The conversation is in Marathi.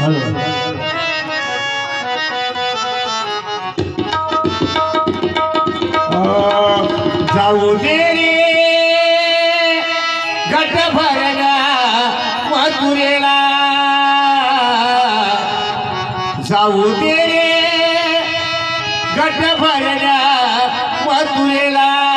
हळद जाऊ दे रे गट भरला मथुरेला जाऊ दे रे गट भरला मथुरेला.